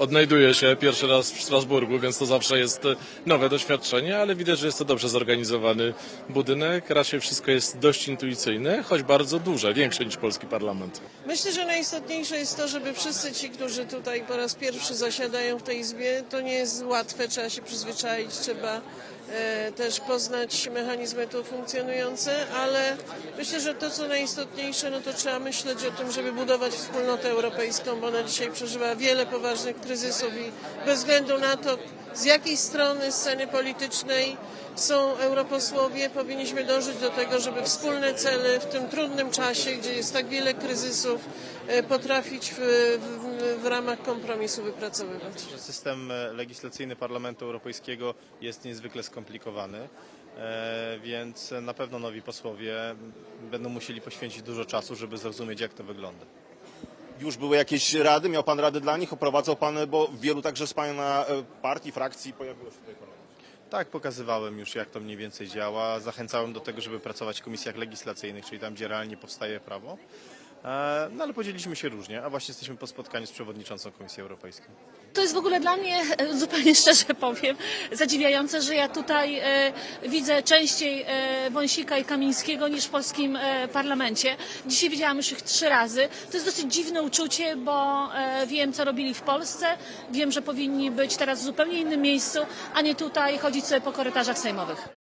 Odnajduję się pierwszy raz w Strasburgu, więc to zawsze jest e, nowe doświadczenie, ale widać, że jest to dobrze zorganizowany budynek. Raczej wszystko jest dość intuicyjne, choć bardzo duże, większe niż polski parlament. Myślę, że najistotniejsze jest to, żeby wszyscy ci, którzy tutaj po raz pierwszy zasiadają w tej izbie, to nie jest łatwe, trzeba się przyzwyczaić, trzeba e, też poznać mechanizmy tu funkcjonujące, ale myślę, że to co najistotniejsze, no to trzeba myśleć o tym, żeby budować wspólnotę europejską, bo ona dzisiaj przeżywa wiele poważnych kryzysów i bez względu na to, z jakiej strony sceny politycznej są europosłowie, powinniśmy dążyć do tego, żeby wspólne cele w tym trudnym czasie, gdzie jest tak wiele kryzysów, e, potrafić w, w, w ramach kompromisu wypracowywać. system e, legislacyjny Parlamentu Europejskiego jest niezwykle skomplikowany, e, więc na pewno nowi posłowie będą musieli poświęcić dużo czasu, żeby zrozumieć, jak to wygląda. Już były jakieś rady? Miał pan rady dla nich? Oprowadzał pan, bo wielu także z pana e, partii, frakcji pojawiło się tutaj. Tak, pokazywałem już, jak to mniej więcej działa. Zachęcałem do tego, żeby pracować w komisjach legislacyjnych, czyli tam, gdzie realnie powstaje prawo. E, No ale podzieliliśmy się różnie, a właśnie jesteśmy po spotkaniu z przewodniczącą Komisji Europejskiej. To jest w ogóle dla mnie, e, zupełnie szczerze powiem, zadziwiające, że ja tutaj e, widzę częściej e, Wąsika i Kamińskiego niż w polskim e, parlamencie. Dzisiaj widziałam już ich trzy razy. To jest dosyć dziwne uczucie, bo e, wiem, co robili w Polsce. Wiem, że powinni być teraz w zupełnie innym miejscu, a nie tutaj chodzić sobie po korytarzach sejmowych.